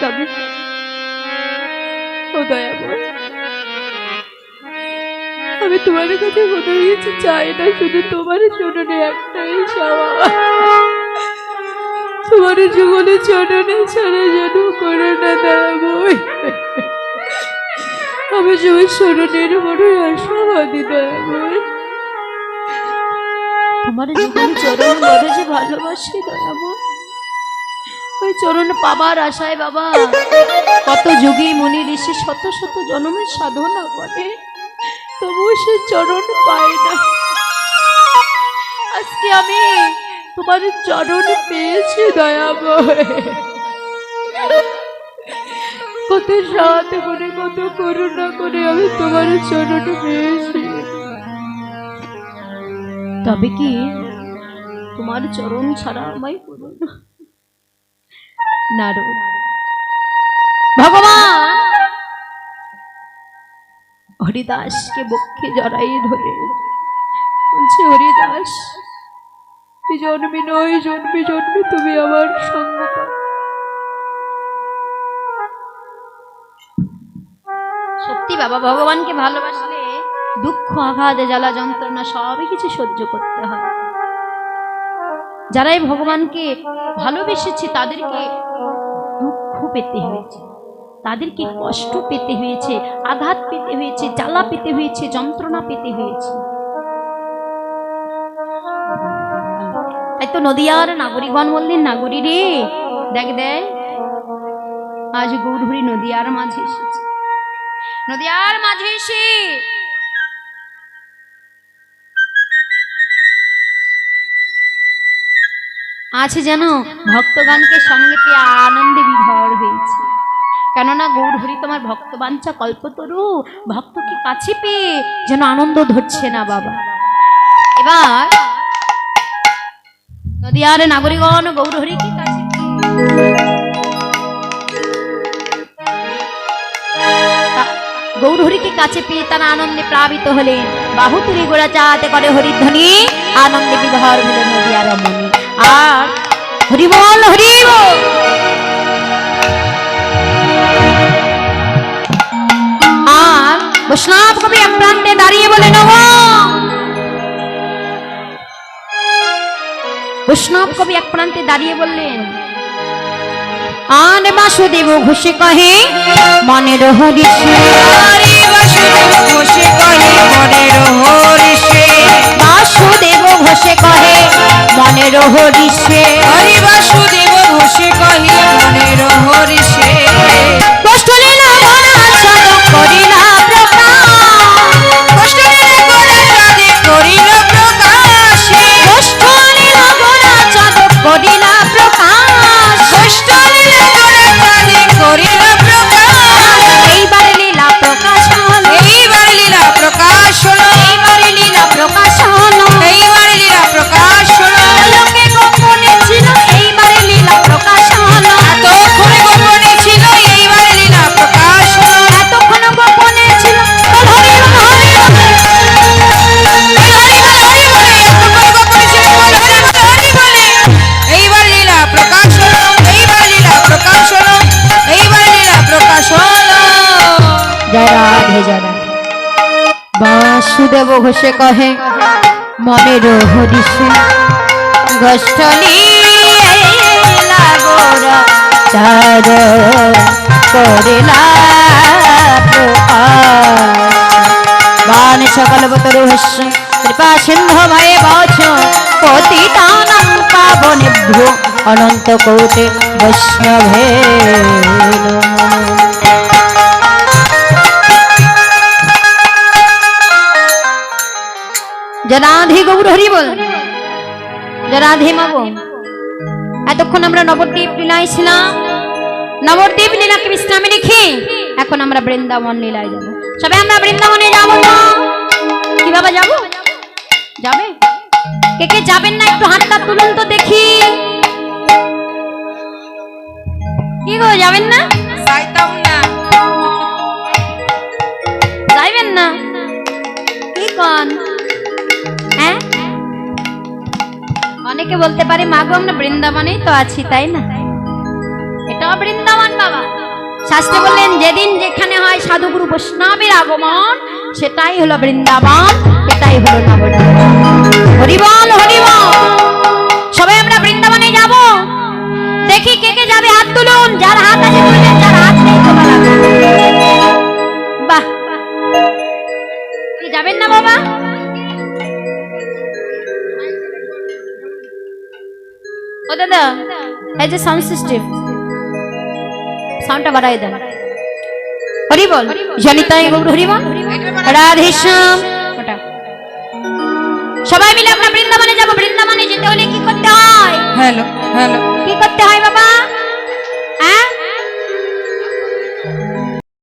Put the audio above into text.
তবে ও আমি তোমার কাছে কোনো কিছু চাই না, শুধু তোমার চরণে একটাই চাওয়া। তোমার জীবনে চরণে ছাড়া যেন করো না দয়াময়। আমি তোমার চরণের বড় আশাবাদী দয়াময়। তোমার জীবনে চরণ যে ভালোবাসি দয়াময়। ওই চরণ পাবার আশায় বাবা। কত যুগী মনি ঋষি শত শত জন্মের সাধনা করে। তবুও সে চরণ পায় না। আজকে আমি তোমার চরণ পেয়েছি দয়াময় কত সাথ করে, কত করুণা করে আমি তোমার চরণ পেয়েছি। তবে কি তোমার চরণ ছাড়া আমায় করো না নারদ ভগবান! হরিদাসকে বক্ষে জড়াই ধরে বলছে হরিদাস জন্মে নয় জন্মে জন্মে তুমি আমার সঙ্গ সত্যি বাবা ভগবানকে ভালোবাসলে দুঃখ আঘাত জ্বালা যন্ত্রণা সবই কিছু সহ্য করতে হয়। যারাই ভগবানকে ভালোবেসেছে, তাদেরকে দুঃখ পেতে হয়েছে, তাদেরকে কষ্ট পেতে হয়েছে, আঘাত পেতে হয়েছে, জ্বালা পেতে হয়েছে, যন্ত্রণা পেতে হয়েছে। তো নদিয়ার নাগরিকগণ বললেন, নাগরী রে, দেখ দেখ, আজ গৌরহরি নদিয়ার মাঝে এসেছে। নদিয়ার মাঝে এসে আছে যেন ভক্তগণকে সঙ্গে পেয়ে আনন্দে বিভর হয়েছে। কেননা গৌরহরি তোমার ভক্তবাঞ্ছা কল্পতরু ভক্তকে কাছে পেয়ে যেন আনন্দ ধরছে না বাবা। এবার নদিয়ার নাগরিকগণ গৌরহরিকে কাছে পেয়ে? তা- গৌরহরিকে কাছে পেয়ে তারা আনন্দে প্লাবিত হলেন। বাহু তুলি গোড়া চাতে করে হরিধ্বনি, আনন্দে বিভর হলেন নদিয়ার মনি আর হরিবল হরিব আর বৈষ্ণব কবি প্রান্তে দাঁড়িয়ে বলে নব বৈষ্ণব কবি এক প্রান্তে দাঁড়িয়ে বললেন আন বাসুদেব ঘোষে কহে মনের হরিষে হরি বাসুদেব ঘোষে কহে মনের হরিষে হরিষে রাধে রাধে বাসুদেব ঘোষে কহে মনের হরিষে গোষ্ঠনী চার করিলা বান সকল বতরু কৃপা সিন্ধু ভয়ে বছ পতিতানাং পাবনেভ্য অনন্ত কোটে বৈষ্ণবে নমঃ। জরাধে গৌর হরি বল জরাধে মাগো এতক্ষণ আমরা নবদ্বীপ লীলায় ছিলাম নবদ্বীপ লীলাকে বিশ্রামে রেখে এখন আমরা বৃন্দাবন লীলায় যাব সবাই আমরা বৃন্দাবনে যাব তো কীভাবে যাব যাবে কে কে যাবেন না একটু হাতটা তুলুন তো দেখি কি গো যাবেন না চাইতাম অনেকে বলতে পারে, মাগো, আমরা বৃন্দাবনেই তো আছি, তাই না? এটাও বৃন্দাবন, বাবা। শাস্ত্রে বললেন, যেদিন যেখানে হয় সাধুগুরু বৈষ্ণবের আগমন, সেটাই হলো বৃন্দাবন, এটাই হলো হরিবল হরিবল। সবাই আমরা বৃন্দাবনে যাব। দেখি কে কে যাবে হাত তুলুন, যার ও দাদা এই যে সাউন্ড সিস্টেম সাউন্ডটা বাড়াই দেন। হরি বল জনিতাই গৌর হরি বল। রাধে শ্যাম ওটা। সবাই মিলে আমরা বৃন্দাবনে যাব। বৃন্দাবনে যেতে হলে কি করতে হয়? Hello hello. কি করতে হয় বাবা?